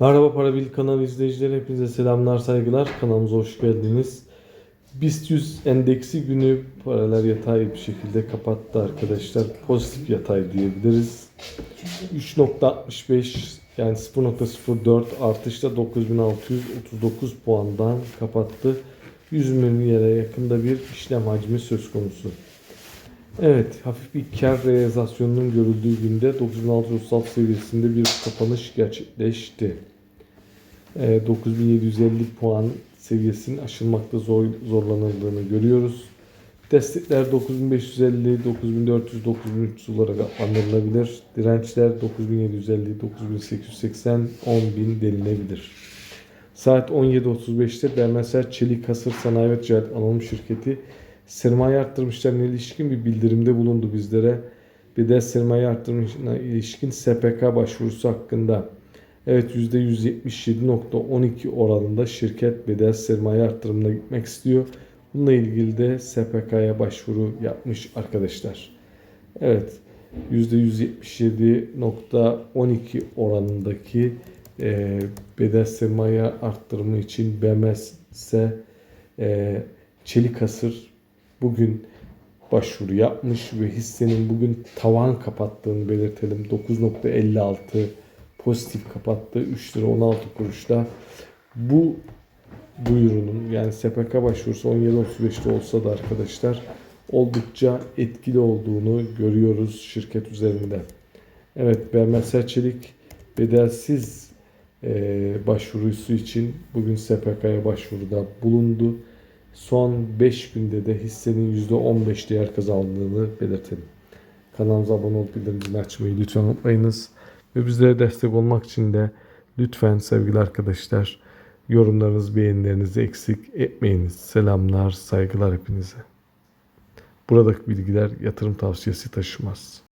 Merhaba Parabil kanal izleyicileri hepinize selamlar saygılar kanalımıza hoş geldiniz. BIST 100 endeksi günü paralel yatay bir şekilde kapattı arkadaşlar. Pozitif yatay diyebiliriz. 3.65 yani 0.04 artışla 9639 puandan kapattı. 100 milyara yakında bir işlem hacmi söz konusu. Evet, hafif bir kar realizasyonunun görüldüğü günde 9636 seviyesinde bir kapanış gerçekleşti. Ee, 9750 puan seviyesinin aşılmakta zor, zorlanıldığını görüyoruz. Destekler 9550, 9400, 9300 olarak adlandırılabilir. Dirençler 9750, 9880, 10000 delinebilir. Saat 17.35'te Dermesel Çelik Hasır Sanayi ve Ticaret Anonim Şirketi sermaye arttırmışlarına ilişkin bir bildirimde bulundu bizlere. Bir de sermaye arttırmışlarına ilişkin SPK başvurusu hakkında. Evet %177.12 oranında şirket bedel sermaye arttırımına gitmek istiyor. Bununla ilgili de SPK'ya başvuru yapmış arkadaşlar. Evet %177.12 oranındaki e, bedel sermaye arttırımı için BMS e, Çelik Hasır bugün başvuru yapmış ve hissenin bugün tavan kapattığını belirtelim. 9.56 pozitif kapattı. 3 lira 16 kuruşla. Bu buyurunun yani SPK başvurusu 17.35'te olsa da arkadaşlar oldukça etkili olduğunu görüyoruz şirket üzerinde. Evet BMS Çelik bedelsiz e, başvurusu için bugün SPK'ya başvuruda bulundu. Son 5 günde de hissenin %15 değer kazandığını belirtelim. Kanalımıza abone olup bildirimleri açmayı lütfen unutmayınız. Ve bizlere destek olmak için de lütfen sevgili arkadaşlar yorumlarınız, beğenilerinizi eksik etmeyiniz. Selamlar, saygılar hepinize. Buradaki bilgiler yatırım tavsiyesi taşımaz.